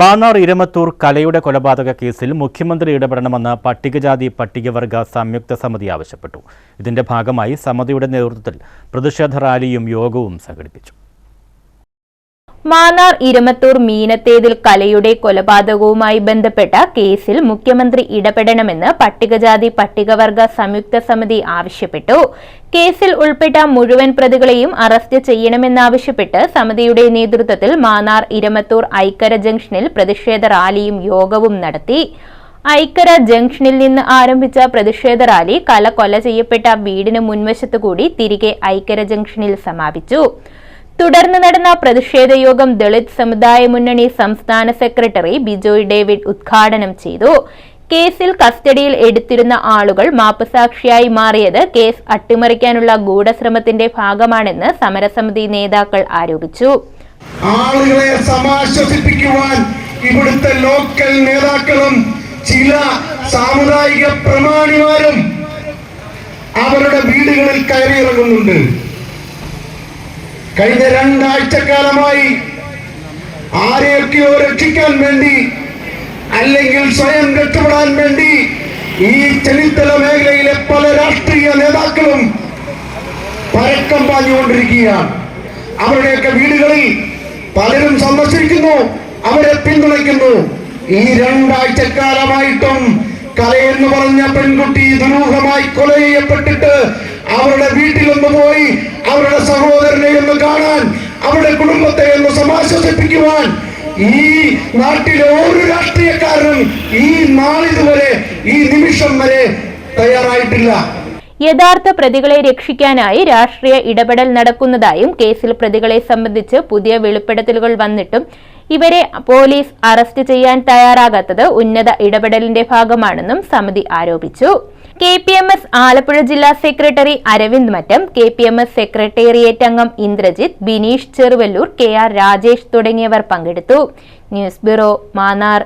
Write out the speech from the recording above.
മാന്നാർ ഇരമത്തൂർ കലയുടെ കൊലപാതക കേസിൽ മുഖ്യമന്ത്രി ഇടപെടണമെന്ന് പട്ടികജാതി പട്ടികവർഗ സംയുക്ത സമിതി ആവശ്യപ്പെട്ടു. ഇതിന്റെ ഭാഗമായി സമിതിയുടെ നേതൃത്വത്തിൽ പ്രതിഷേധ റാലിയും യോഗവും സംഘടിപ്പിച്ചു. മാന്നാർ ഇരമത്തൂർ മീനത്തേതിൽ കലയുടെ കൊലപാതകവുമായി ബന്ധപ്പെട്ട കേസിൽ മുഖ്യമന്ത്രി ഇടപെടണമെന്ന് പട്ടികജാതി പട്ടികവർഗ സംയുക്ത സമിതി ആവശ്യപ്പെട്ടു. കേസിൽ ഉൾപ്പെട്ട മുഴുവൻ പ്രതികളെയും അറസ്റ്റ് ചെയ്യണമെന്നാവശ്യപ്പെട്ട് സമിതിയുടെ നേതൃത്വത്തിൽ മാന്നാർ ഇരമത്തൂർ ഐക്കര ജംഗ്ഷനിൽ പ്രതിഷേധ റാലിയും യോഗവും നടത്തി. ഐക്കര ജംഗ്ഷനിൽ നിന്ന് ആരംഭിച്ച പ്രതിഷേധ റാലി കല കൊല ചെയ്യപ്പെട്ട വീടിന് മുൻവശത്തുകൂടി തിരികെ ഐക്കര ജംഗ്ഷനിൽ സമാപിച്ചു. തുടർന്ന് നടന്ന പ്രതിഷേധ യോഗം ദളിത് സമുദായ മുന്നണി സംസ്ഥാന സെക്രട്ടറി ബിജോയ് ഡേവിഡ് ഉദ്ഘാടനം ചെയ്തു. കേസിൽ കസ്റ്റഡിയിൽ എടുത്തിരുന്ന ആളുകൾ മാപ്പുസാക്ഷിയായി മാറിയത് കേസ് അട്ടിമറിക്കാനുള്ള ഗൂഢശ്രമത്തിന്റെ ഭാഗമാണെന്ന് സമരസമിതി നേതാക്കൾ ആരോപിച്ചു. ആളുകളെ സമാശ്വസിപ്പിക്കുവാൻ ഇവിടുത്തെ ലോക്കൽ നേതാക്കളും ചില സാമുദായിക പ്രമാണിമാരും അവരുടെ വീടുകളിൽ കയറിയിറങ്ങുന്നുണ്ട്. കഴിഞ്ഞ രണ്ടാഴ്ചക്കാലമായി ആരെയൊക്കെയോ രക്ഷിക്കാൻ വേണ്ടി അല്ലെങ്കിൽ സ്വയം രക്ഷപ്പെടാൻ വേണ്ടി ഈ ചെന്നിത്തല മേഖലയിലെ പല രാഷ്ട്രീയ നേതാക്കളും പരക്കം പാഞ്ഞുകൊണ്ടിരിക്കുകയാണ്. അവരുടെയൊക്കെ വീടുകളിൽ പലരും സന്ദർശിക്കുന്നു അവരെ പിന്തുണയ്ക്കുന്നു. ഈ രണ്ടാഴ്ചക്കാലമായിട്ടും കലയെന്ന് പറഞ്ഞ പെൺകുട്ടി ദുരൂഹമായി കൊല ചെയ്യപ്പെട്ടിട്ട് അവരുടെ വീട്ടിലൊന്ന് പോയി അവരുടെ സഹോദരനെ ഒന്ന് കാണാൻ അവരുടെ കുടുംബത്തെ ഒന്ന് സമാശ്വസിപ്പിക്കുവാൻ. ഈ നാട്ടിലെ ഒരു രാഷ്ട്രീയക്കാരനും ഈ നാളിതുവരെ ഈ നിമിഷം വരെ തയ്യാറായിട്ടില്ല. യഥാർത്ഥ പ്രതികളെ രക്ഷിക്കാനായി രാഷ്ട്രീയ ഇടപെടൽ നടക്കുന്നതായും കേസിൽ പ്രതികളെ സംബന്ധിച്ച് പുതിയ വെളിപ്പെടുത്തലുകൾ വന്നിട്ടും ഇവരെ പോലീസ് അറസ്റ്റ് ചെയ്യാൻ തയ്യാറാകാത്തത് ഉന്നത ഇടപെടലിന്റെ ഭാഗമാണെന്നും സമിതി ആരോപിച്ചു. K P M S Alappuzha ജില്ലാ secretary Aravind Mattam K P M S secretariat അംഗം ഇന്ദ്രജിത്ത് ബിനീഷ് ചെറുവല്ലൂർ കെ ആർ രാജേഷ് തുടങ്ങിയവർ പങ്കെടുത്തു. News bureau Mannar.